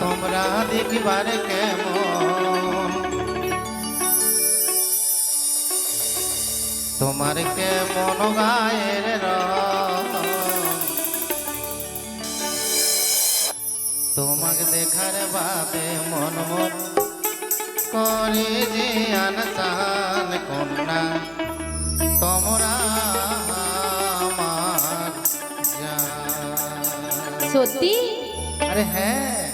তোমরা দেখিবার কেমন? তোমার কেমন গায়ের তোমাকে দেখার বাবে মন মন করে যে আনসান কন্যা। তোমরা সত্যি? আরে হ্যাঁ।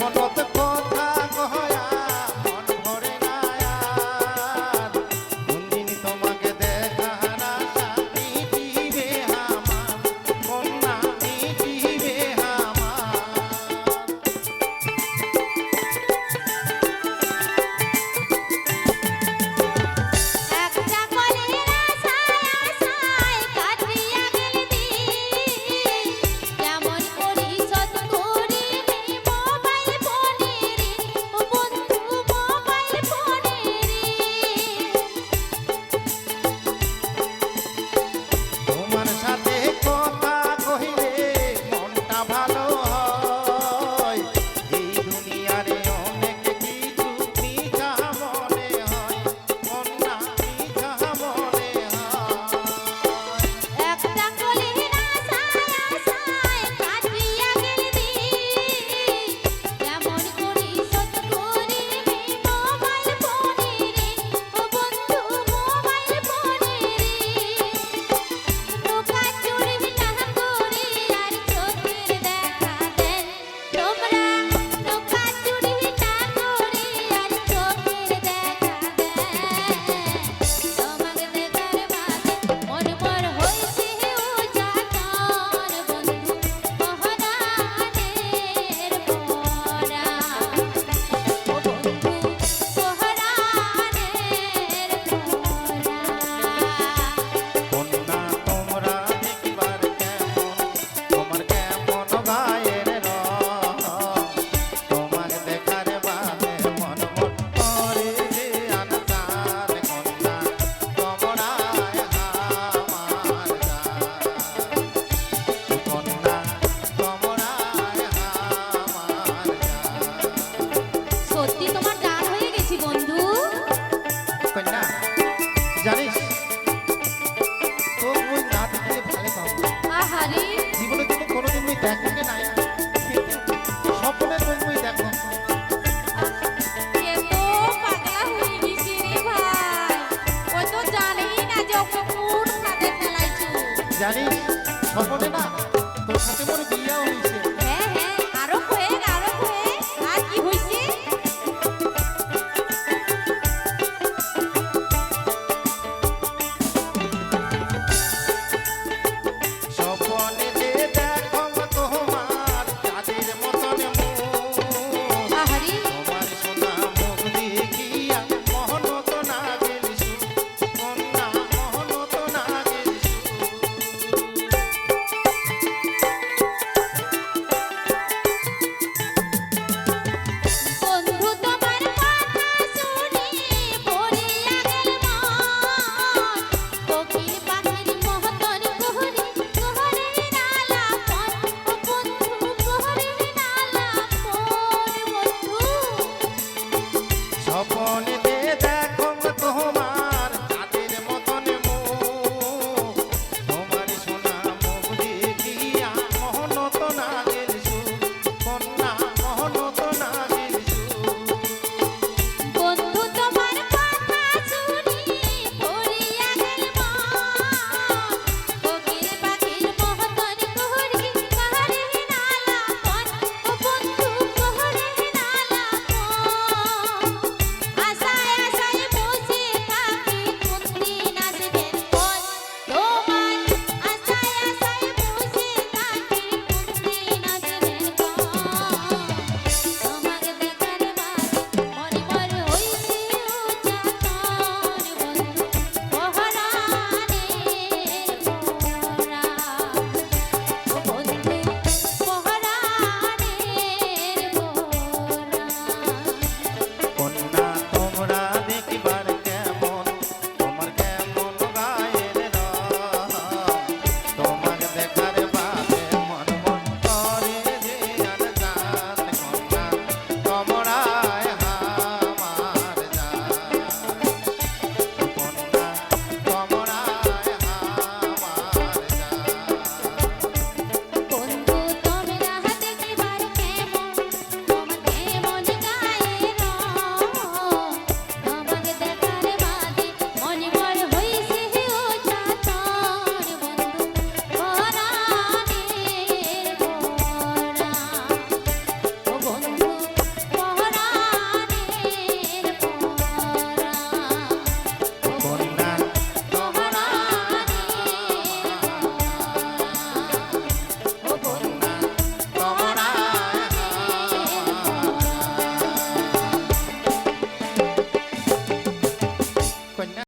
মনত